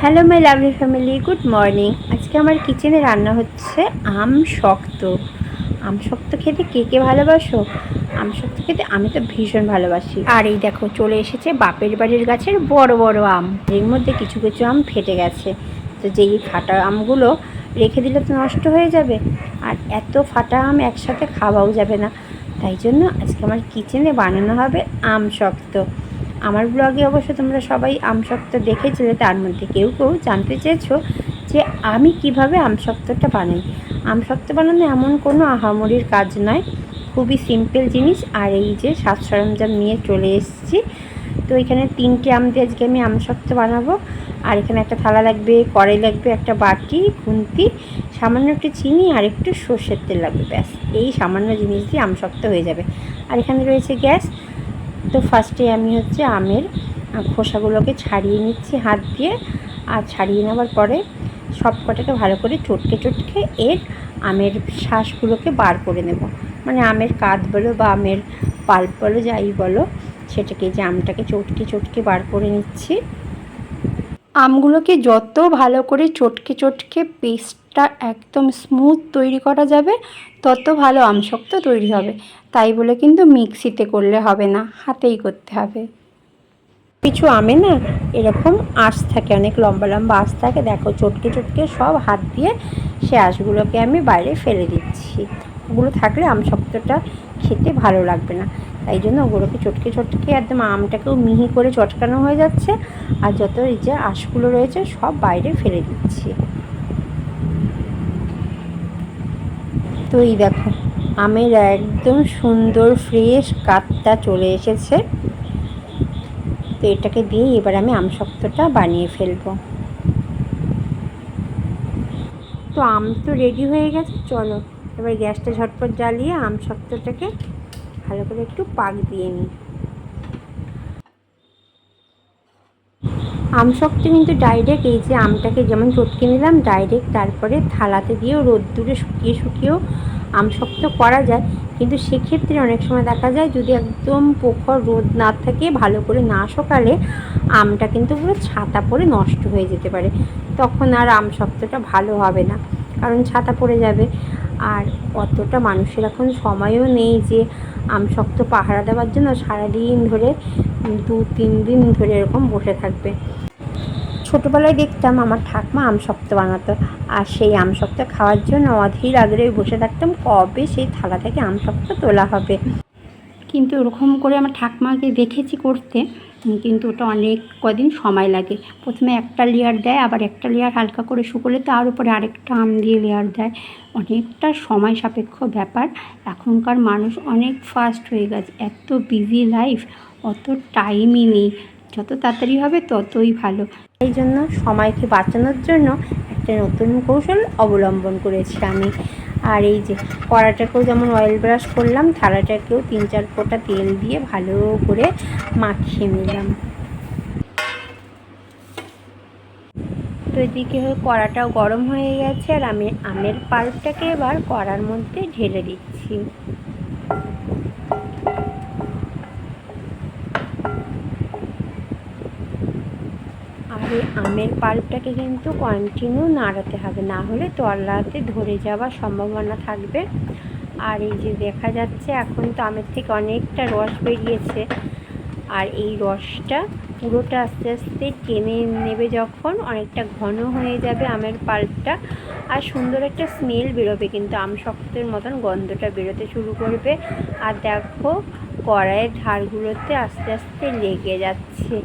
Hello my lovely family good morning আজকে আমার কিচেনে রান্না হচ্ছে আম শক্ত। আম শক্ত খেতে কে কে ভালোবাসো? আম শক্ত খেতে আমি তো ভীষণ ভালোবাসি। আর এই দেখো, চলে এসেছে বাপের বাড়ির গাছের বড় বড় আম। এর মধ্যে কিছু কিছু আম ফেটে গেছে। তো যেই ফাটা আমগুলো রেখে দিলে তো নষ্ট হয়ে যাবে। আর এত ফাটা আম একসাথে খাওয়াও যাবে না। তাই জন্য আজকে আমার কিচেনে বানানো হবে আম শক্ত। আমার ব্লগে অবশ্য তোমরা সবাই আমসত্ত্ব দেখেছিলে তার মধ্যে কেউ কেউ জানতে চেয়েছো যে আমি কীভাবে আমসত্ত্বটা বানাই। আমসত্ত্ব বানানো এমন কোনো আহামরির কাজ নয়, খুবই সিম্পল জিনিস। আর এই যে সাজ সরঞ্জাম নিয়ে চলে এসেছি। তো এখানে তিনটে আম দিয়ে আজকে আমি আমসত্ত্ব বানাবো। আর এখানে একটা থালা লাগবে, কড়াই লাগবে, একটা বাটি, খুন্তি, সামান্য একটু চিনি আর একটু সর্ষের তেল লাগবে। ব্যাস, এই সামান্য জিনিস দিয়ে আমসত্ত্ব হয়ে যাবে। আর এখানে রয়েছে গ্যাস। তো ফার্স্টে আমি হচ্ছে আমের খোসাগুলোকে ছাড়িয়ে নিচ্ছি হাত দিয়ে। আর ছাড়িয়ে নেওয়ার পরে সব কটাকে ভালো করে চটকে চটকে এর আমের শ্বাসগুলোকে বার করে নেব। মানে আমের কাঁধ বলো বা আমের পাল্প বলো, যাই বলো, সেটাকে যে আমটাকে চটকে চটকে বার করে নিচ্ছি। আমগুলোকে যত ভালো করে চটকে চটকে পেস্টটা একদম স্মুথ তৈরি করা যাবে, তত ভালো আমশক্ত তৈরি হবে। তাই বলে কিন্তু মিক্সিতে করলে হবে না, হাতেই করতে হবে। কিছু আমে না এরকম আঁশ থাকে, অনেক লম্বা লম্বা আঁশ থাকে। দেখো চটকে চটকে সব হাত দিয়ে সে আঁশগুলোকে আমি বাইরে ফেলে দিচ্ছি। ওগুলো থাকলে আমশক্তটা খেতে ভালো লাগবে না। তাই জন্য ওগুলোকে চটকে চটকে একদম আমটাকেও মিহি করে চটকানো হয়ে যাচ্ছে। আর যত এই যে আঁশগুলো রয়েছে সব বাইরে ফেলে দিচ্ছি। তো এই দেখো, আমের একদম সুন্দর ফ্রেশ কাতটা চলে এসেছে। তো এটাকে দিয়ে এবার আমি আমশক্তটা বানিয়ে ফেলব। তো আম তো রেডি হয়ে গেছে, চলো এবার গ্যাসটা ঝটপট জ্বালিয়ে আম শক্তটাকে ভালো করে একটু পাক দিয়ে নিই। আম শক্ত কিন্তু ডাইরেক্ট এই যে আমটাকে যেমন চটকে নিলাম ডাইরেক্ট তারপরে থালাতে দিয়েও রোদ্দুরে শুকিয়ে শুকিয়েও আম শক্ত করা যায়। কিন্তু সেক্ষেত্রে অনেক সময় দেখা যায় যদি একদম পোখর রোদ না থাকে, ভালো করে না শোকালে আমটা কিন্তু পুরো ছাতা পরে নষ্ট হয়ে যেতে পারে। তখন আর আম শক্তটা ভালো হবে না, কারণ ছাতা পড়ে যাবে। আর অতটা মানুষের এখন সময়ও নেই যে আম শক্ত পাহারা দেওয়ার জন্য, সারাদিন ধরে দু তিন দিন ধরে এরকম বসে থাকবে। ছোটোবেলায় দেখতাম আমার ঠাকমা আমশক্ত বানাতো। আর সেই আম আমশক্ত খাওয়ার জন্য অধীর আগ্রহে বসে থাকতাম, কবে সেই থালা থেকে আম আমশক্ত তোলা হবে? কিন্তু ওরকম করে আমার ঠাকমাকে দেখেছি করতে কিন্তু ওটা অনেক কদিন সময় লাগে। প্রথমে একটা লেয়ার দেয়, আবার একটা লেয়ার হালকা করে শুকোলে তার উপরে আরেকটা আম দিয়ে লেয়ার দেয়। অনেকটা সময় সাপেক্ষ ব্যাপার। এখনকার মানুষ অনেক ফাস্ট হয়ে গেছে, এত বিজি লাইফ অত টাইমই নেই। যত তাড়াতাড়ি হবে ততই ভালো। এই জন্য সময়কে বাঁচানোর জন্য একটা নতুন কৌশল অবলম্বন করেছি আমি। আর এই যে কড়াটাকেও যেমন অয়েল ব্রাশ করলাম, থালাটাকেও তিন চার ফোঁটা তেল দিয়ে ভালো করে মাখিয়ে নিলাম। তো এদিকে কড়াটাও গরম হয়ে গেছে, আর আমি আমের পাল্পটাকে এবার কড়ার মধ্যে ঢেলে দিচ্ছি। আমের পাল্পটাকে কিন্তু কন্টিনিউ নাড়াতে হবে। না হলে তলাতে ধরে যাওয়ার সম্ভাবনা থাকবে। আর এই যে দেখা যাচ্ছে এখন তো আমের থেকে অনেকটা রস বেরিয়েছে। আর এই রসটা পুরোটা আস্তে আস্তে টেনে নেবে যখন অনেকটা ঘন হয়ে যাবে আমের পাল্পটা। আর সুন্দর একটা স্মেল বেরোবে কিন্তু আম শক্তের মতন গন্ধটা বেরোতে শুরু করবে। আর দেখো কড়াইয়ের ধারগুলোতে আস্তে আস্তে লেগে যাচ্ছে।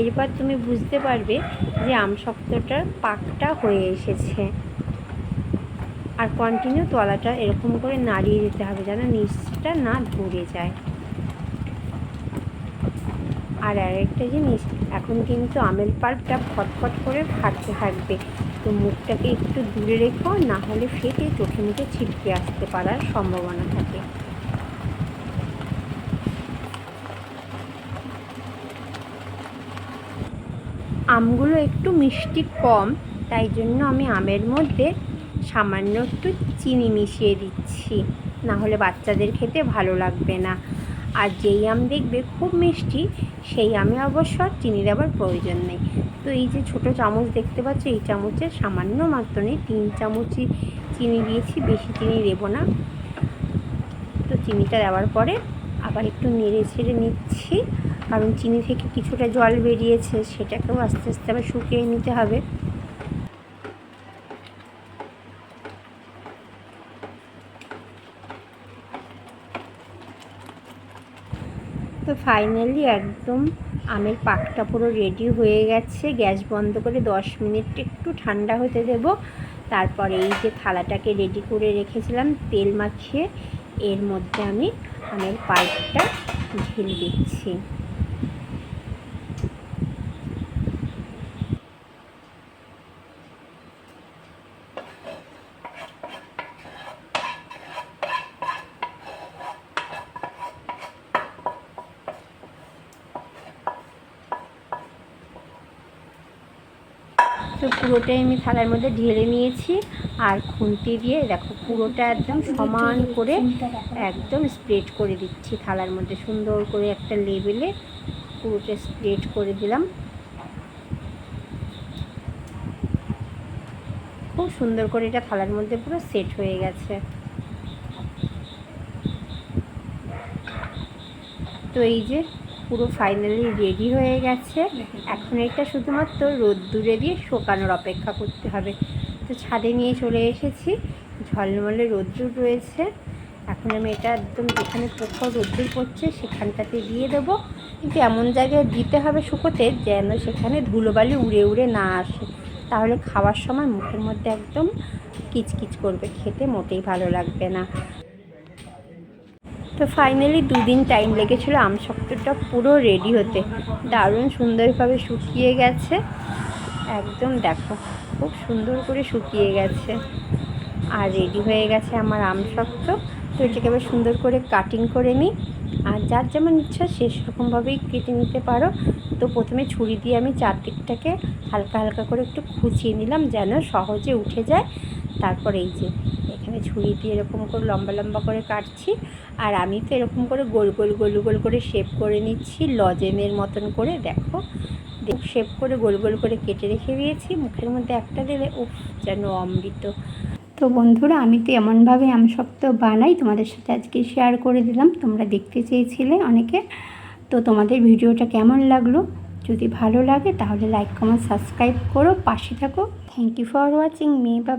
এরপর তুমি বুঝতে পারবে যে আমশক্তটার পাকটা হয়ে এসেছে। আর কন্টিনিউ তলাটা এরকম করে নাড়িয়ে দিতে হবে যেন নিচটা না ধরে যায়। আর আরেকটা জিনিস, এখন কিন্তু আমের পাল্পটা ফটফট করে ফাটতে থাকবে। তো মুখটাকে একটু দূরে রেখো, না হলে ফেটে চোখে মুখে ছিটকে আসতে পারার সম্ভাবনা থাকে। আমগুলো একটু মিষ্টি কম, তাই জন্য আমি আমের মধ্যে সামান্য একটু চিনি মিশিয়ে দিচ্ছি। না হলে বাচ্চাদের খেতে ভালো লাগবে না। আর যেই আম দেখবে খুব মিষ্টি, সেই আমে অবশ্য আর চিনি দেওয়ার প্রয়োজন নেই। তো এই যে ছোট চামচ দেখতে পাচ্ছ, এই চামচের সামান্য মাত্র নেই, তিন চামচই চিনি দিয়েছি, বেশি চিনি দেবো না। তো চিনিটা দেওয়ার পরে আবার একটু নেড়ে ছেড়ে নিচ্ছি। কারণ চিনি থেকে কিছুটা জল বেরিয়েছে, সেটাকেও আস্তে আস্তে আবার শুকিয়ে নিতে হবে। তো ফাইনালি একদম আমের পাকটা পুরো রেডি হয়ে গেছে। গ্যাস বন্ধ করে দশ মিনিট একটু ঠান্ডা হতে দেব। তারপরে এই যে থালাটাকে রেডি করে রেখেছিলাম, তেল মাখিয়ে, এর মধ্যে আমি আমের পাইপটা ঢেলে দিচ্ছি। তো পুরোটাই আমি থালার মধ্যে ঢেলে নিয়েছি আর খুন্তি দিয়ে দেখো পুরোটা একদম সমান করে একদম স্প্রেড করে দিচ্ছি থালার মধ্যে। সুন্দর করে একটা লেবেলে পুরোটা স্প্রেড করে দিলাম। খুব সুন্দর করে এটা থালার মধ্যে পুরো সেট হয়ে গেছে। তো এই যে পুরো ফাইনালি রেডি হয়ে গেছে। এখন এটা শুধুমাত্র রোদ্দুরে দিয়ে শোকানোর অপেক্ষা করতে হবে। তো ছাদে নিয়ে চলে এসেছি। ঝলমলে রোদ্দুর রয়েছে। এখন আমি এটা একদম যেখানে প্রখর রোদ্দুর পড়ছে সেখানটাতে দিয়ে দেবো। কিন্তু এমন জায়গায় দিতে হবে শুকোতে যেন সেখানে ধুলোবালি উড়ে উড়ে না আসে। তাহলে খাওয়ার সময় মুখের মধ্যে একদম কিচকিচ করবে। খেতে মোটেই ভালো লাগবে না। তো ফাইনালি দুদিন টাইম লেগেছিলো আমশক্তটা পুরো রেডি হতে। দারুণ সুন্দরভাবে শুকিয়ে গেছে। একদম দেখো, খুব সুন্দর করে শুকিয়ে গেছে। আর রেডি হয়ে গেছে আমার আমশক্ত তো এটাকে এবার সুন্দর করে কাটিং করে নিই। আর যার যেমন ইচ্ছা সে সেরকমভাবেই কেটে নিতে পারো। তো প্রথমে ছুরি দিয়ে আমি চারদিকটাকে হালকা হালকা করে একটু খুঁচিয়ে নিলাম যেন সহজে উঠে যায়। তারপর এই যে, এখানে ছুরি দিয়ে এরকম করে লম্বা লম্বা করে কাটছি। আর আমি তো এরকম করে গোল গোল গোল গোল করে শেপ করে নিচ্ছি লজেমের মতন করে, দেখো। শেপ করে গোল গোল করে কেটে রেখে দিয়েছি, মুখের মধ্যে একটা দিলে উফ, যেন অমৃত। তো বন্ধুরা, আমি তো এমনভাবে আমশক্ত বানাই, তোমাদের সাথে আজকে শেয়ার করে দিলাম, তোমরা দেখতে চেয়েছিলে অনেকে। তো তোমাদের ভিডিওটা কেমন লাগল? যদি ভালো লাগে, তাহলে লাইক কমেন্ট সাবস্ক্রাইব করো, পাশে থাকো। Thank you for watching me বাবা